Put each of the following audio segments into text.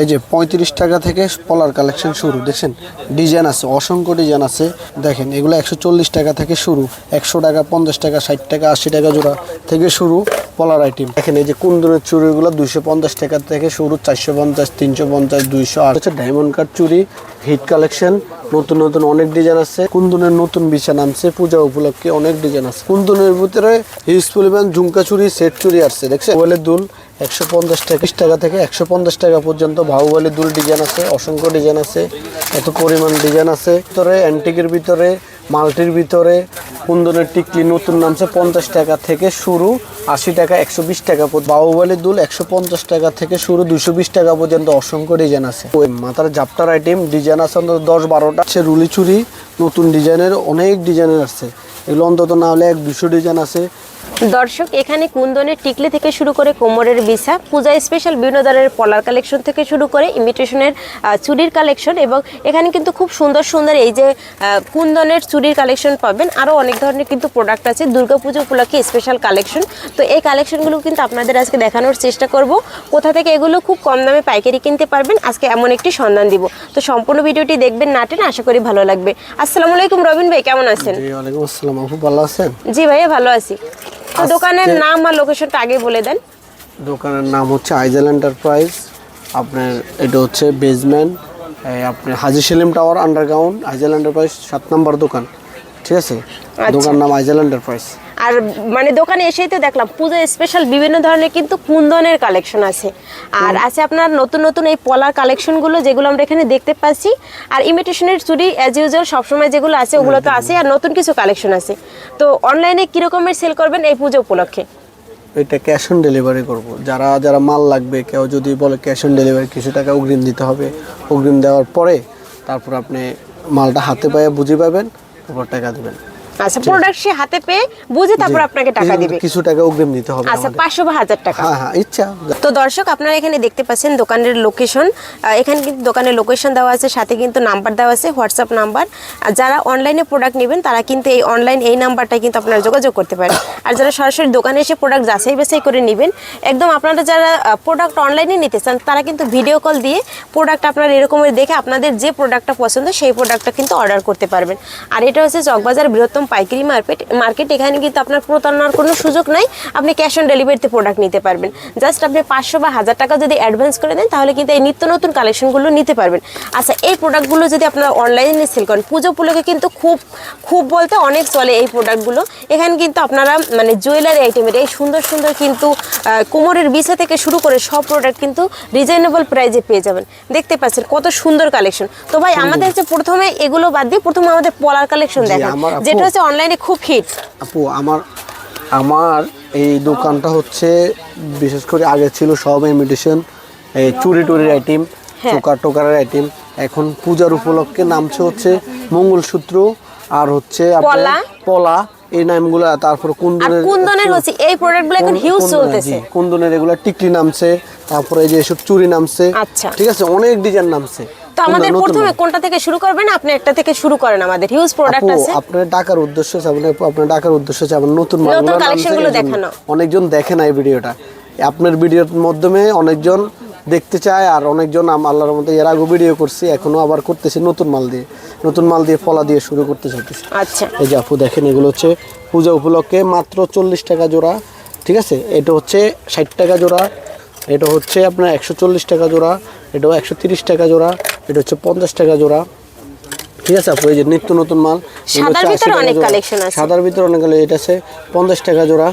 এই যে পঁয়ত্রিশ টাকা থেকে পলার কালেকশন শুরু, দেখছেন? ডিজাইন আছে, অসংখ্য ডিজাইন আছে। দেখেন, এগুলো একশো চল্লিশ টাকা থেকে শুরু, একশো টাকা, পঞ্চাশ টাকা, ষাট টাকা, আশি টাকা জোড়া থেকে শুরু। পলার আইটেম দেখেন এই যে কুন্দনের চুড়িগুলো দুইশো পঞ্চাশ টাকা থেকে শুরু, চারশো পঞ্চাশ, তিনশো পঞ্চাশ, দুইশো আর হচ্ছে ডায়মন্ড কাট চুড়ি হিট কালেকশন নতুন নতুন অনেক ডিজাইন আছে। কুন্দনের নতুন বিছা নামছে পূজা উপলক্ষে অনেক ডিজাইন আছে। কুন্দনের ভিতরে হিউজ পরিমাণ ঝুমকা চুরি সেট চুরি আসছে, দেখছেন? ওয়েলের দুল, একশো পঞ্চাশ টাকা টাকা থেকে একশো পঞ্চাশ টাকা পর্যন্ত বাহুবলী দুল ডিজাইন আছে, অসংখ্য ডিজাইন আছে, এত পরিমাণ ডিজাইন আছে। ভিতরে অ্যান্টিকের ভিতরে মাল্টির ভিতরে কুন্দনের টিকলি নতুন নামছে পঞ্চাশ টাকা থেকে শুরু, আশি টাকা, একশো বিশ টাকা পর্যন্ত। বাহুবলী দুল একশো পঞ্চাশ টাকা থেকে শুরু দুশো বিশ টাকা পর্যন্ত অসংখ্য ডিজাইন আছে। ওই মাথার জাপটার আইটেম ডিজাইন আছে অন্তত দশ বারোটা। আছে রুলি চুরি নতুন ডিজাইনের অনেক ডিজাইনের আছে। এগুলো অন্তত না হলে এক দুশো ডিজাইন আছে। দর্শক এখানে কুন্দনের টিকলি থেকে শুরু করে কোমরের বিছা পূজা স্পেশাল বিভিন্ন ধরনের পলার কালেকশন থেকে শুরু করে ইমিটেশনের চুরির কালেকশন এবং এখানে কিন্তু খুব সুন্দর সুন্দর এই যে কুন্দনের চুরির কালেকশন পাবেন। আরও অনেক ধরনের কিন্তু প্রোডাক্ট আছে। দুর্গাপুজো উপলক্ষে স্পেশাল কালেকশন তো এই কালেকশনগুলো কিন্তু আপনাদের আজকে দেখানোর চেষ্টা করব। কোথা থেকে এগুলো খুব কম দামে পাইকারি কিনতে পারবেন আজকে এমন একটি সন্ধান দিব। তো সম্পূর্ণ ভিডিওটি দেখবেন নাটেন আশা করি ভালো লাগবে। আসসালামু আলাইকুম রবিন ভাই কেমন আছেন? জি ভাইয়া ভালো আছি। তো দোকানের নাম আর লোকেশনটা আগে বলে দেন। দোকানের নাম হচ্ছে আইজেল এন্টারপ্রাইজ। আপনার এটা হচ্ছে বেজমেন্ট আপনার হাজি সেলিম টাওয়ার আন্ডারগ্রাউন্ড আইজেল এন্টারপ্রাইজ সাত নম্বর দোকান। ঠিক আছে? দোকান নাম আইজেল এন্টারপ্রাইজ। আর মানে দোকানে এসেই তো দেখলাম পুজো স্পেশাল বিভিন্ন ধরনের কিন্তু কুন্দনের কালেকশন আছে। আর আছে আপনার নতুন নতুন এই পলার কালেকশনগুলো যেগুলো আমরা এখানে দেখতে পাচ্ছি। আর ইমিটেশনের চুরি অ্যাজ ইউজুয়াল সবসময় যেগুলো আছে ওগুলো তো আছে আর নতুন কিছু কালেকশন আছে। তো অনলাইনে কীরকমের সেল করবেন এই পুজো উপলক্ষে? এটা ক্যাশ অন ডেলিভারি করব। যারা যারা মাল লাগবে কেউ যদি বলে ক্যাশ অন ডেলিভারি কিছু টাকা অগ্রিম দিতে হবে অগ্রিম দেওয়ার পরে তারপর আপনি মালটা হাতে পায়ে বুঝে পাবেন তারপর টাকা দেবেন। আচ্ছা প্রোডাক্ট সে হাতে পেয়ে বুঝে তারপর আপনাকে টাকা দিবে। কিছু টাকা অগ্রিম দিতে হবে আচ্ছা আমাদের। পাঁচশো বা হাজার টাকা। হ্যাঁ হ্যাঁ ইচ্ছা। তো দর্শক আপনারা এখানে দেখতে পাচ্ছেন দোকানের লোকেশন এখানে কিন্তু দোকানের লোকেশন দেওয়া আছে সাথে কিন্তু নাম্বার দেওয়া আছে হোয়াটসঅ্যাপ নাম্বার আর যারা অনলাইনে প্রোডাক্ট নেবেন তারা কিন্তু এই অনলাইন এই নাম্বারটায় কিন্তু আপনারা যোগাযোগ করতে পারেন। আর যারা সরাসরি দোকানে এসে প্রোডাক্ট যাচাই বাছাই করে নেবেন একদম আপনারা যারা প্রোডাক্ট অনলাইনে নিতে চান তারা কিন্তু ভিডিও কল দিয়ে প্রোডাক্ট আপনারা এরকমের দেখে আপনাদের যে প্রোডাক্টটা পছন্দ সেই প্রোডাক্টটা কিন্তু অর্ডার করতে পারবেন। আর এটা হচ্ছে চকবাজার বৃহত্তম পাইকারি মার্কেট মার্কেট এখানে কিন্তু আপনার প্রতারণার কোনো সুযোগ নাই। আপনি ক্যাশ অন ডেলিভারিতে প্রোডাক্ট নিতে পারবেন। জাস্ট আপনি পাঁচশো বা হাজার টাকা যদি অ্যাডভান্স করে দেন তাহলে কিন্তু এই নিত্য নতুন কালেকশনগুলো নিতে পারবেন। আচ্ছা এই প্রোডাক্টগুলো যদি আপনারা অনলাইনে সেল করেন পুজো উপলক্ষে কিন্তু খুব খুব বলতে অনেক চলে এই প্রোডাক্টগুলো এখানে কিন্তু আপনারা মানে জুয়েলারি আইটেমের এই সুন্দর সুন্দর কিন্তু কোমরের বিছা থেকে শুরু করে সব প্রোডাক্ট কিন্তু রিজনেবল প্রাইজে পেয়ে যাবেন। দেখতে পাচ্ছেন কত সুন্দর কালেকশন তো ভাই আমাদের যে প্রথমে এগুলো বাদ দিয়ে প্রথমে আমাদের পলার কালেকশন জি, দেখান যেটা হচ্ছে অনলাইনে খুব হিট আপু আমার আমার এই দোকানটা হচ্ছে বিশেষ করে আগে ছিল সব ইমিটেশন এই চুরি টুরির আইটেম হ্যাঁ। টোকার টোকারের আইটেম এখন পূজার উপলক্ষে নামছে হচ্ছে মঙ্গলসূত্র আর হচ্ছে আপনার পলা। পলা এই নামগুলো তারপর কুন্দনের কুন্দনের হচ্ছে এই প্রোডাক্টগুলো এখন হিউজ চলতেছে কুন্দনের এগুলো টিকলি নামছে তারপরে এই যে এসব চুরি নামছে আচ্ছা। ঠিক আছে অনেক ডিজাইন নামছে তো আমাদের প্রথমে কোনটা থেকে শুরু করবেন? আপনি একটা থেকে শুরু করেন আমাদের। হিউজ প্রোডাক্ট আছে। আপনার ডাকার উদ্দেশ্য আপনার ডাকার উদ্দেশ্য নতুন দেখানো। অনেকজন দেখে না এই ভিডিওটা। আপনার ভিডিওর মাধ্যমে অনেকজন দেখতে চায় আর অনেকজন আম- আল্লাহর মধ্যে এর আগে ভিডিও করছি এখনও আবার করতেছি নতুন মাল দিয়ে। নতুন মাল দিয়ে ফলা দিয়ে শুরু করতে চাইতেছি। আচ্ছা। এই যে আপু দেখেন এগুলো হচ্ছে পূজা উপলক্ষে মাত্র চল্লিশ টাকা জোড়া ঠিক আছে? এটা হচ্ছে ষাট টাকা জোড়া এটা হচ্ছে আপনার একশো চল্লিশ টাকা জোড়া এটাও একশো তিরিশ টাকা জোড়া এটা হচ্ছে পঞ্চাশ টাকা জোড়া। ঠিক আছে আপু এই যে নিত্য নতুন মাল সাদার হচ্ছে 80 ভিতরে অনেক কালেকশন আছে। সাদার ভিতরে অনেক এটা আছে পঞ্চাশ টাকা জোড়া।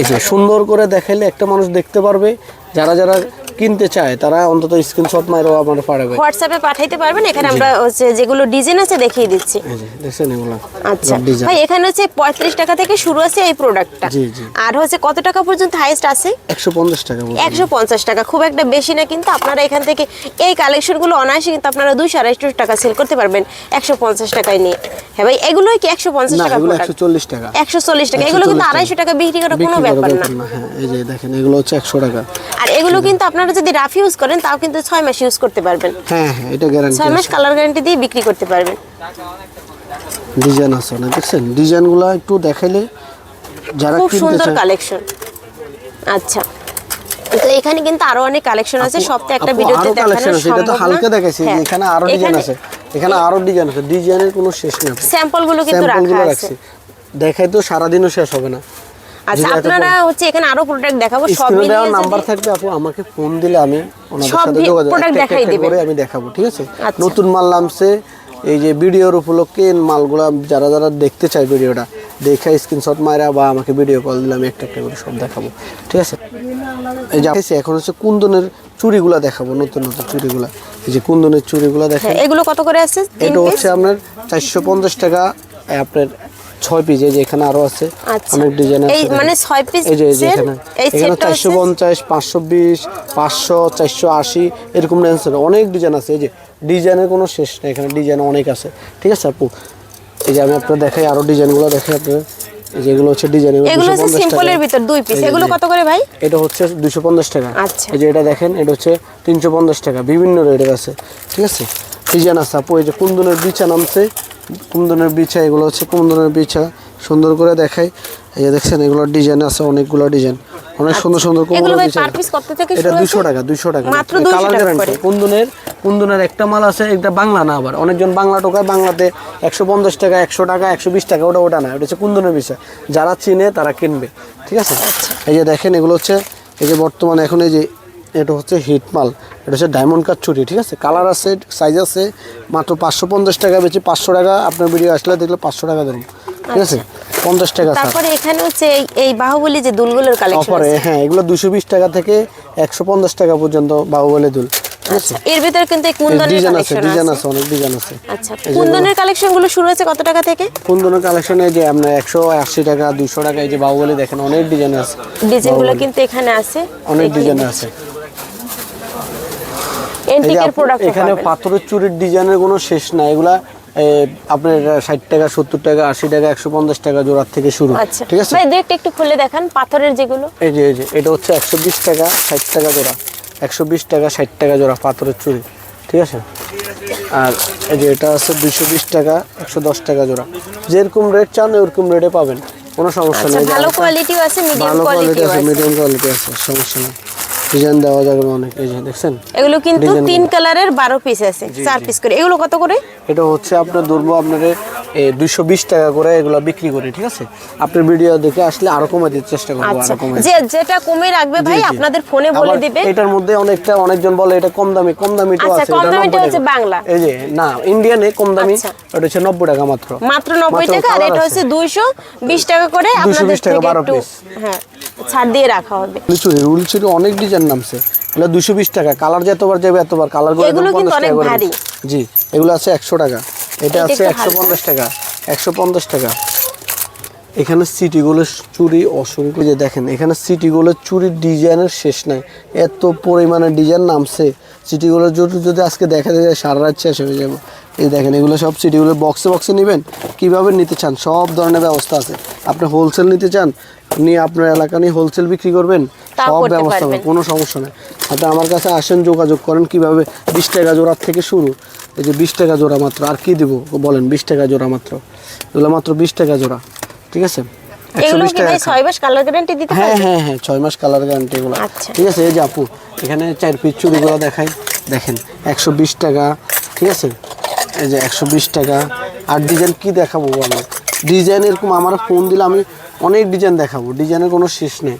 এই যে সুন্দর করে দেখাইলে একটা মানুষ দেখতে পারবে যারা যারা কিনতে চায় তারা অন্তত স্ক্রিনশট মারও আমার পারবে হোয়াটসঅ্যাপে পাঠাইতে পারবেন এখানে আমরা হচ্ছে যেগুলো ডিজাইন আছে দেখিয়ে দিচ্ছি। দেখছেন এগুলো? আচ্ছা। ভাই এখানে হচ্ছে পঁয়ত্রিশ টাকা থেকে শুরু আছে এই প্রোডাক্টটা জি, জি। আর হচ্ছে কত টাকা পর্যন্ত হাইয়েস্ট আছে? একশো পঞ্চাশ টাকা বলতে একশো পঞ্চাশ টাকা খুব একটা বেশি না কিন্তু আপনারা এখান থেকে এই কালেকশনগুলো অনায়াসে কিন্তু আপনারা দুইশো আড়াইশো টাকা সেল করতে পারবেন একশো পঞ্চাশ টাকায় নিয়ে। হ্যাঁ ভাই এগুলোই কি একশো পঞ্চাশ না টাকা এগুলো প্রোডাক্ট একশো চল্লিশ টাকা। একশো চল্লিশ টাকা এগুলো কিন্তু 140 টাকা। আড়াইশো টাকা বিক্রি করা কোনো ব্যাপার না হ্যাঁ এই যে দেখেন এগুলো হচ্ছে একশো টাকা। আর এগুলো কিন্তু আপনারা যদি রাফ ইউজ করেন তাও কিন্তু ছয় মাস ইউজ করতে পারবেন। হ্যাঁ হ্যাঁ এটা গ্যারান্টি ছয় মাস কালার গ্যারান্টি দিয়ে বিক্রি করতে পারবেন। ডিজাইন আছে না দেখছেন? ডিজাইনগুলো একটু দেখাইলে যারা খুব সুন্দর কালেকশন আচ্ছা। তো এখানে কিন্তু আরও অনেক কালেকশন আছে সব একটা ভিডিওতে দেখানো কালেকশন আছে এটা তো হালকা দেখাইছি হ্যাঁ। এখানে আরও ডিজাইন আছে। এখানে আরও ডিজাইন আছে ডিজাইনের কোনো শেষ নেই স্যাম্পলগুলো কিন্তু রাখা আছে। দেখাই তো সারাদিনও শেষ হবে না। আচ্ছা আপনারা হচ্ছে এখানে আরও প্রোডাক্ট দেখাবো সব মিলিয়ে নাম্বার থাকবে আপু আমাকে ফোন দিলে আমি ওনাদের সাথে যোগাযোগ একটা দেখাই। করে আমি দেখাবো ঠিক আছে? আচ্ছা। নতুন মাল নামছে এই যে ভিডিওর উপলক্ষে মালগুলা যারা যারা দেখতে চায় ভিডিওটা দেখে স্ক্রিনশট মারা বা আমাকে ভিডিও কল দিলে আমি একটা একটা করে সব দেখাবো ঠিক আছে? এই যে এখন হচ্ছে কুন্দনের চুড়িগুলা দেখাবো নতুন নতুন চুড়িগুলা। এই যে কুন্দনের চুড়িগুলা হ্যাঁ, এগুলো কত করে আছে? এটা হচ্ছে আপনার চারশো পঞ্চাশ টাকা আপনার ছয় পিস এই যে এখানে আরও আছে। আচ্ছা। অনেক ডিজাইন আছে এই মানে ছয় পিস এই যে এই যে এখানে। এখানে চারশো পঞ্চাশ পাঁচশো বিশ পাঁচশো চারশো আশি এরকম রেঞ্জ অনেক ডিজাইন আছে। এই যে ডিজাইনের কোনো শেষ নেই। এখানে ডিজাইন অনেক আছে। ঠিক আছে আপু? এই যে আমি আপনার দেখাই আরও ডিজাইনগুলো দেখাই আপনার এই যে হচ্ছে ডিজাইন এগুলো হচ্ছে সিম্পলের ভিতর দুই পিস এগুলো কত করে ভাই? এটা হচ্ছে দুশো পঞ্চাশ টাকা। আচ্ছা। এই যে এটা দেখেন এটা হচ্ছে তিনশো পঞ্চাশ টাকা। বিভিন্ন রেটের আছে। ঠিক আছে? ডিজাইন আছে আপু। এই যে কুন্দনের বিছা নামছে কুন্দনের বিছা এগুলো হচ্ছে কুন্দনের বিছা। সুন্দর করে দেখাই। এই যে দেখছেন এগুলো ডিজাইন আছে অনেকগুলো ডিজাইন অনেক সুন্দর সুন্দর বিছা পিস কত থেকে এটা শুরু দুশো আছে? টাকা দুশো টাকা। মাত্র 200 টাকা। কুন্দনের কুন্দনের একটা মাল আছে এটা বাংলা না আবার। অনেকজন বাংলা টোকায় বাংলাতে একশো পঞ্চাশ টাকা একশো টাকা একশো বিশ টাকা ওটা ওটা না। ওটা হচ্ছে কুন্দনের বিষয় যারা চিনে তারা কিনবে। ঠিক আছে? আচ্ছা। এই যে দেখেন এগুলো হচ্ছে এই যে বর্তমানে এখন এই যে এটা হচ্ছে হিট মাল। এটা হচ্ছে ডায়মন্ড কাট চুরি ঠিক আছে? কালার আছে সাইজ আছে মাত্র পাঁচশো পঞ্চাশ টাকা বেশি পাঁচশো টাকা আপনার ভিডিও আসলে দেখলে পাঁচশো টাকা দেবেন ঠিক আছে? পঞ্চাশ টাকা তারপরে এখানে হচ্ছে এই- বাহুবলী যে দুলগুলোর কালেকশন অফারে হ্যাঁ এগুলো দুশো বিশ টাকা থেকে একশো পঞ্চাশ টাকা পর্যন্ত বাহুবলী দুল এর ভিতরে কিন্তু কুন্দনের কালেকশন ডিজাইন আছে। আছে অনেক ডিজাইন আছে। আচ্ছা কুন্দনের কালেকশনগুলো শুরু হচ্ছে কত টাকা থেকে? কুন্দনের কালেকশনে যে আপনার একশো আশি টাকা দুশো টাকা এই যে বাহুবলী দেখেন অনেক ডিজাইন আছে। ডিজাইনগুলো কিন্তু এখানে আছে। অনেক ডিজাইন আছে। এন্টিকের প্রোডাক্ট এখানে পাথরের চুরির ডিজাইনের কোনো শেষ নাই। এগুলা আপনার ষাট টাকা সত্তর টাকা আশি টাকা একশো পঞ্চাশ টাকা জোড়ার থেকে শুরু। আচ্ছা। ঠিক আছে? একটু খুলে দেখান পাথরের যেগুলো। এই যে এই যে এটা হচ্ছে একশো বিশ টাকা ষাট টাকা জোড়া। একশো বিশ টাকা ষাট টাকা জোড়া পাথরের চুড়ি ঠিক আছে? আর এই যে এটা আছে দুইশো বিশ টাকা একশো দশ টাকা জোড়া। যেরকম রেট চান ওরকম রেটে পাবেন। কোনো সমস্যা আচ্ছা নেই। ভালো কোয়ালিটিও আছে মিডিয়াম কোয়ালিটি আছে মিডিয়াম কোয়ালিটি আছে সমস্যা নেই। ডিজাইন দেওয়া যাবে অনেক এই যে দেখছেন? এগুলো কিন্তু তিন কালারের বারো পিস আছে চার পিস করে। এগুলো কত করে? এটা হচ্ছে আপনার ধরবো দুইশো বিশ টাকা করে এগুলো বিক্রি করি ঠিক আছে? আপনার ভিডিও দেখে আসলে আরও কমে দিতে চেষ্টা করব আচ্ছা। আরও কমে যে যেটা কমে রাখবে ভাই। আপনাদের ফোনে বলে দিবে। এটার মধ্যে অনেকটা অনেকজন বলে এটা কম দামি কম দামিটাও আচ্ছা, আছে কম দামিটা 90 হচ্ছে বাংলা। এই যে না ইন্ডিয়ানে কম দামি আচ্ছা। এটা হচ্ছে নব্বই টাকা মাত্র। মাত্র নব্বই মাত্র টাকা আর এটা হচ্ছে দুইশো বিশ টাকা করে 220 আপনাদের থেকে 12 একটু হ্যাঁ। ছাড় দিয়ে রাখা হবে। চুরি রুল চুরি অনেক ডিজাইন নামছে। এগুলো দুশো বিশ টাকা। কালার যতবার যাবে এতবার কালারগুলো এগুলো কিন্তু অনেক ভারী। জি এগুলো আছে একশো টাকা। এটা আছে একশো। পঞ্চাশ টাকা। একশো পঞ্চাশ টাকা। এখানে সিটিগুলো চুরি অসংখ্য। যে দেখেন এখানে সিটিগুলো চুরির ডিজাইনের শেষ নাই। এত পরিমাণে ডিজাইন নামছে। সিটিগুলো যদি যদি আজকে দেখা যায় সারা রাত শেষ হয়ে যাব। এই দেখেন এগুলো সব সিটিগুলো বক্সে বক্সে নেবেন কীভাবে নিতে চান? সব ধরনের ব্যবস্থা আছে। আপনি হোলসেল নিতে চান নিয়ে আপনার এলাকা নিয়ে হোলসেল বিক্রি করবেন সব ব্যবস্থা হবে কোনো সমস্যা নেই। আপনি আমার কাছে আসেন যোগাযোগ করেন কীভাবে বিশ টাকা জোড়ার থেকে শুরু। এই যে বিশ টাকা জোড়া মাত্র আর কি দিব? বলেন বিশ টাকা জোড়া মাত্র। এগুলো মাত্র বিশ টাকা জোড়া ঠিক আছে? এগুলো কি ভাই ছয় মাস কালার গ্যারান্টি দিতে হ্যাঁ পারবে? হ্যাঁ হ্যাঁ ছয় মাস কালার গ্যারান্টি এগুলো। আচ্ছা। ঠিক আছে এই যে আপু এখানে চার পিস চুড়িগুলো দেখাই। দেখেন একশো বিশ টাকা ঠিক আছে? এই যে একশো বিশ টাকা। আর ডিজাইন কি দেখাবো বলো? ডিজাইন এরকম আমার ফোন দিলে আমি অনেক ডিজাইন দেখাবো। ডিজাইনের কোনো শেষ নেই।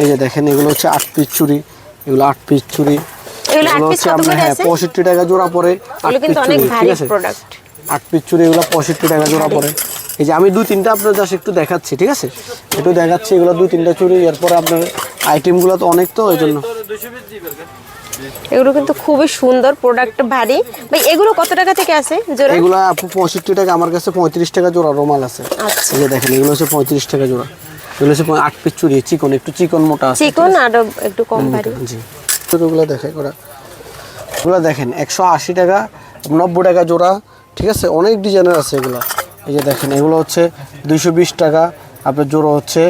এই যে দেখেন এগুলো হচ্ছে আট পিস চুড়ি। এগুলো আট পিস চুড়ি। এগুলো কত আপনার হ্যাঁ পঁয়ষট্টি টাকা জোড়া পড়ে আট পিস চুড়ি ঠিক আছে? আট পিস চুড়ি এগুলো পঁয়ষট্টি টাকা জোড়া পড়ে। এই যে আমি দুই তিনটা আপনার জাস্ট একটু দেখাচ্ছি ঠিক আছে? একটু দেখাচ্ছি এগুলো দুই তিনটা চুড়ি এরপরে আপনার আইটেমগুলো তো অনেক তো ওই জন্য এগুলো কিন্তু খুবই সুন্দর প্রোডাক্ট ভারী। ভাই এগুলো কত টাকা থেকে আছে জোড়া? এগুলো আপু পঁয়ষট্টি টাকা আমার কাছে পঁয়ত্রিশ টাকা জোড়া রোমাল আছে। আচ্ছা। দেখেন এগুলো হচ্ছে পঁয়ত্রিশ টাকা জোড়া। এগুলো হচ্ছে আট পিস চুড়ি চিকন একটু চিকন মোটা আছে চিকন আর একটু কম ভারী। জি। এগুলো দেখে ওরা। এগুলো দেখেন একশো আশি টাকা নব্বই টাকা জোড়া ঠিক আছে? অনেক ডিজাইনের আছে এগুলো। এই যে দেখেন এগুলো হচ্ছে দুইশো বিশ টাকা আপনার জোড়া হচ্ছে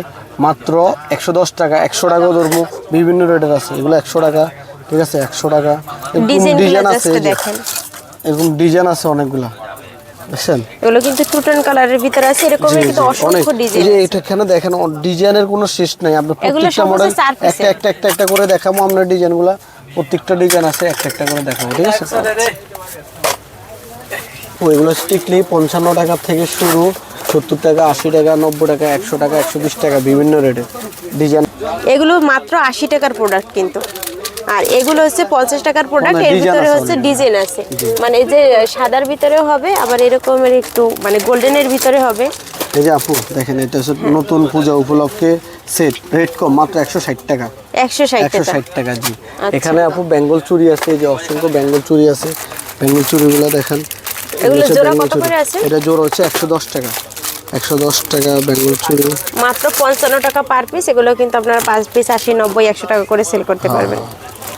মাত্র একশো দশ টাকা একশো টাকাও ধরবো বিভিন্ন রেটের আছে এগুলো একশো টাকা ঠিক আছে একশো টাকা। এরকম ডিজাইন ডিজাইন আছে এরকম ডিজাইন আছে অনেকগুলা দেখছেন? এগুলো কিন্তু টুটন কালারের ভিতরে আছে এরকমের কিন্তু অনেক। অসংখ্য ডিজাইন যে এটা এখানে দেখেন ডিজাইনের কোনো শেষ নাই আপনি প্রত্যেকটা মডেল একটা একটা একটা একটা করে দেখাবো আমরা ডিজাইনগুলো প্রত্যেকটা ডিজাইন আছে একটা একটা করে দেখাবো ঠিক আছে? ওইগুলো স্টিকলি পঞ্চান্ন টাকা থেকে শুরু সত্তর টাকা আশি টাকা নব্বই টাকা একশো টাকা একশো বিশ টাকা বিভিন্ন রেটে ডিজাইন এগুলো মাত্র আশি টাকার প্রোডাক্ট কিন্তু। আর এগুলো হচ্ছে পঞ্চাশ টাকার প্রোডাক্ট মানে এর ভিতরে হচ্ছে ডিজাইন আছে। মানে যে সাদার ভিতরেও হবে আবার এরকমের একটু মানে গোল্ডেনের ভিতরে হবে। এই যে আপু দেখেন এটা হচ্ছে নতুন পূজা উপলক্ষে সেট রেট কম মাত্র একশো ষাট টাকা। একশো ষাট একশো টাকা। ষাট টাকা জি। আচ্ছা। এখানে আপু বেঙ্গল চুরি আছে এই যে অসংখ্য বেঙ্গল চুরি আছে। বেঙ্গল চুরিগুলো দেখেন এগুলো হচ্ছে জোড়া কত করে আছে? এটা জোড়া হচ্ছে একশো দশ টাকা। একশো দশ টাকা বেঙ্গল চুরি। মাত্র পঞ্চান্ন টাকা পার পিস এগুলো কিন্তু আপনারা পাঁচ পিস আশি নব্বই একশো টাকা করে সেল করতে পারবেন।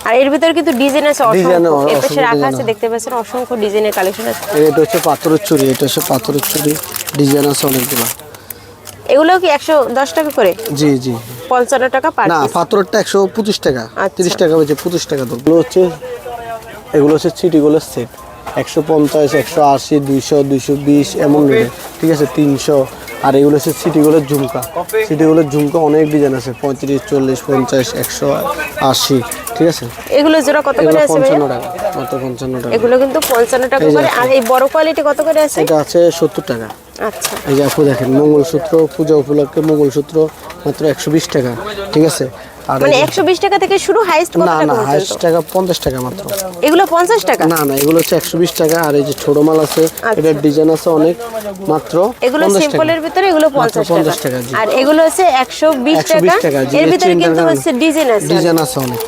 আর এর ভিতরে কিন্তু ডিজাইন আছে অসংখ্য। এর পাশে রাখা আছে দেখতে পাচ্ছেন অসংখ্য ডিজাইনের কালেকশন আছে। এটা হচ্ছে পাথরের চুরি এটা হচ্ছে পাথরের চুরি। ডিজাইন আছে অনেকগুলো। এগুলো কি একশো দশ টাকা করে? জি জি। টাকা পার না পাথরেরটা একশো পঁচিশ টাকা আচ্ছা। টাকা এগুলো হচ্ছে এগুলো হচ্ছে চিটিগুলোর সেট একশো পঞ্চাশ একশো আশি দুইশো দুইশো বিশ এমন রেটে ঠিক আছে তিনশো। আর এগুলো হচ্ছে সিটিগুলোর ঝুমকা। সিটিগুলোর ঝুমকা অনেক ডিজাইন আছে পঁয়ত্রিশ চল্লিশ পঞ্চাশ একশো আশি। ঠিক আছে? এগুলো জোড়া কত করে আছে পঞ্চান্ন টাকা মাত্র পঞ্চান্ন টাকা। এগুলো কিন্তু পঞ্চান্ন টাকা করে। আর এই বড় কোয়ালিটি কত করে আছে? এটা আছে সত্তর টাকা। আচ্ছা। এই যে আপু দেখেন মঙ্গলসূত্র পূজা উপলক্ষে মঙ্গলসূত্র মাত্র একশো বিশ টাকা। ঠিক আছে? মানে এই যে- একশো বিশ টাকা থেকে শুরু হাইস্ট কত টাকা না পর্যন্ত হাইস্ট টাকা পঞ্চাশ টাকা মাত্র। এগুলো পঞ্চাশ টাকা? না না এগুলো হচ্ছে একশো বিশ টাকা আর এই যে ছোট মাল আছে এটার ডিজাইন আছে অনেক মাত্র আচ্ছা। এগুলো সিম্পলের ভিতরে এগুলো 50 টাকা। আর এগুলো হচ্ছে 120 টাকা। এর ভিতরে কিন্তু হচ্ছে ডিজাইন আছে ডিজাইন আছে অনেক।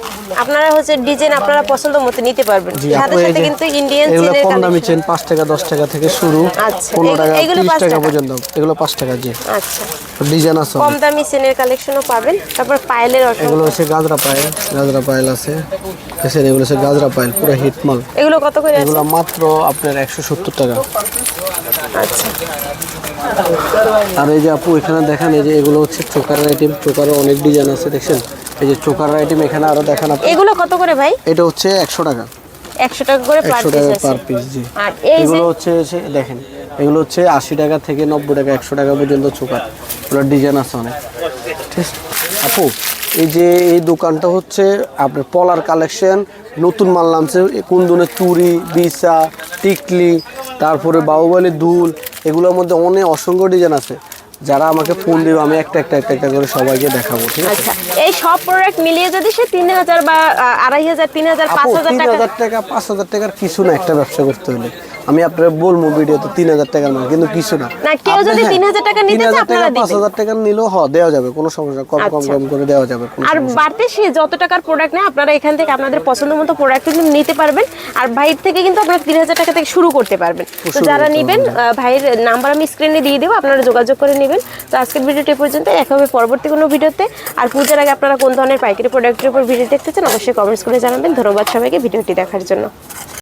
আপনারা হচ্ছে ডিজাইন আপনারা পছন্দ মতো নিতে পারবেন। সাথে সাথে কিন্তু ইন্ডিয়ান চেনের কম দামি চেন পাঁচ টাকা দশ টাকা থেকে শুরু আচ্ছা, পনেরো এগুলো- টাকা এগুলো তিরিশ পাঁচ টাকা টাকা? পর্যন্ত এগুলো পাঁচ টাকা জি। আচ্ছা। ডিজাইন আছে কম দামি চেনের কালেকশনও পাবেন। তারপর পায়েলের অসংখ্য এগুলো হচ্ছে গাজরা পায়েল গাজরা পায়েল আছে। দেখছেন এগুলো হচ্ছে গাজরা পায়েল পুরো হিটমাল এগুলো কত করে এগুলো মাত্র আপনার একশো সত্তর টাকা। আচ্ছা। আর এই যে আপু এখানে দেখেন এই যে এগুলো হচ্ছে চোকার আইটেম চোকারও অনেক ডিজাইন আছে দেখছেন? এই যে চোকার আইটেম এখানে আরও দেখেন আপনি। এগুলো কত করে ভাই? এটা হচ্ছে একশো টাকা। একশো টাকা করে পার পিস পার পিস জি। আর এগুলো হচ্ছে দেখেন এগুলো হচ্ছে আশি টাকা থেকে নব্বই টাকা একশো টাকা পর্যন্ত চোকার। এগুলো ডিজাইন আছে অনেক। ঠিক আছে? আপু এই যে এই দোকানটা হচ্ছে আপনার পলার কালেকশন নতুন মাল নামছে কোন ধরনের চুড়ি বিছা টিকলি তারপরে বাহুবালি দুল এগুলোর মধ্যে অনেক অসংখ্য ডিজাইন আছে। যারা আমাকে ফোন দেবে আমি একটা একটা একটা একটা করে সবাইকে দেখাবো ঠিক আছে? আচ্ছা এই সব প্রোডাক্ট মিলিয়ে যদি সে তিন হাজার বা আড়াই হাজার তিন হাজার পাঁচ হাজার টাকা পাঁচ হাজার টাকার কিছু না একটা ব্যবসা করতে হলে। আমি আপনার বলব ভিডিওতে তিন হাজার টাকার মাল কিন্তু কিছু না। না, কেউ যদি হ্যাঁ, 3,000 টাকা নিতে চায়, আপনারা পাঁচ। হাজার টাকা নিলেও হ দেওয়া যাবে কোনো সমস্যা কম কম আচ্ছা। কম করে দেওয়া যাবে আর বাড়তে সে যত টাকার প্রোডাক্ট নেয় আপনারা এখান থেকে আপনাদের পছন্দ মতো প্রোডাক্ট কিন্তু নিতে পারবেন। আর ভাইয়ের থেকে কিন্তু আপনারা তিন হাজার টাকা থেকে শুরু করতে পারবেন। তো যারা নেবেন ভাইয়ের নাম্বার আমি স্ক্রিনে দিয়ে দেবো আপনারা যোগাযোগ করে নেবেন। তো আজকের ভিডিওটি পর্যন্ত দেখা হবে পরবর্তী কোনো ভিডিওতে আর পূজার আগে আপনারা কোন ধরনের পাইকারি প্রোডাক্টের উপর ভিডিও দেখতে চান অবশ্যই কমেন্টস করে জানাবেন। ধন্যবাদ সবাইকে ভিডিওটি দেখার জন্য।